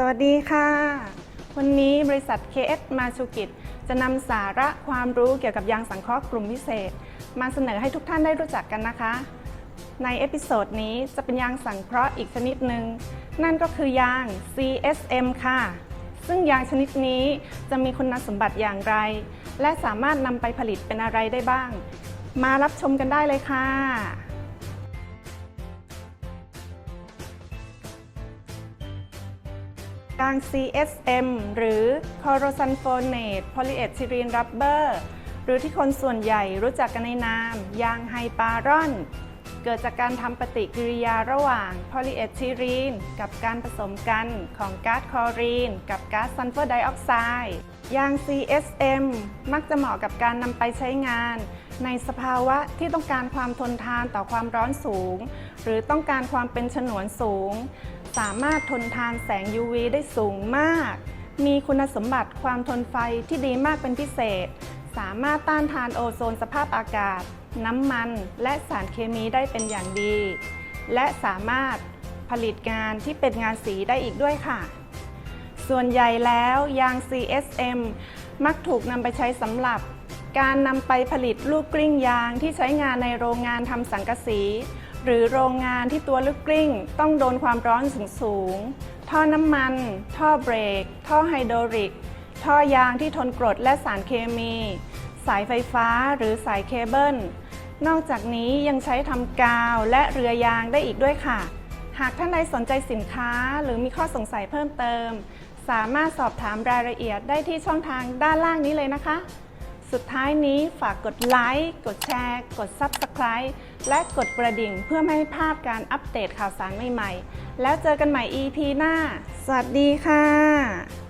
สวัสดีค่ะ วันนี้บริษัท KS มาชูกิจ จะนำสาระความรู้เกี่ยวกับยางสังเคราะห์กลุ่มพิเศษ มาเสนอให้ทุกท่านได้รู้จักกันนะคะ ในเอพิโซดนี้จะเป็นยางสังเคราะห์อีกชนิดหนึ่ง นั่นก็คือยาง CSM ค่ะ ซึ่งยางชนิดนี้จะมีคุณสมบัติอย่างไร และสามารถนำไปผลิตเป็นอะไรได้บ้าง มารับชมกันได้เลยค่ะ ยาง CSM หรือ Corrosion Phonate Polyethylene Rubber หรือที่คนส่วนใหญ่รู้จักกันในนามยางไฮปารอน เกิดจากการทำปฏิกิริยาระหว่างโพลีเอทิลีนกับการผสมกันของก๊าซคลอรีน กับก๊าซซัลเฟอร์ไดออกไซด์ยาง CSM มักจะเหมาะกับการนำไปใช้งาน ในสภาวะที่ต้องการความทนทานต่อความร้อนสูง หรือต้องการความเป็นฉนวนสูง สามารถทนทานแสง UV ได้สูงมาก มีคุณสมบัติความทนไฟที่ดีมากเป็นพิเศษ สามารถต้านทานโอโซนสภาพอากาศ น้ำมัน และสารเคมีได้เป็นอย่างดี และสามารถผลิตงานที่เป็นงานสีได้อีกด้วยค่ะ ส่วนใหญ่แล้วยาง CSM มักถูกนำไปใช้สำหรับ การนำไปผลิตลูกกลิ้งยางที่ใช้งานในโรงงานทำสังกะสี หรือโรงงานที่ตัวลูกกลิ้ง ต้องโดนความร้อนสูงสูง ท่อน้ำมัน ท่อเบรก ท่อไฮดรอลิก ท่อยางที่ทนกรดและสารเคมี สายไฟฟ้าหรือสายเคเบิล นอกจากนี้ยังใช้ทำกาวและเรือยางได้อีกด้วยค่ะ หากท่านใดสนใจสินค้าหรือมีข้อสงสัยเพิ่มเติม สามารถสอบถามรายละเอียดได้ที่ช่องทางด้านล่างนี้เลยนะคะ สุดท้ายนี้ฝากกดไลค์ กดแชร์ กด Subscribe และกดกระดิ่งเพื่อไม่ให้พลาดการอัปเดตข่าวสารใหม่ๆ แล้วเจอกันใหม่ EP หน้า สวัสดีค่ะ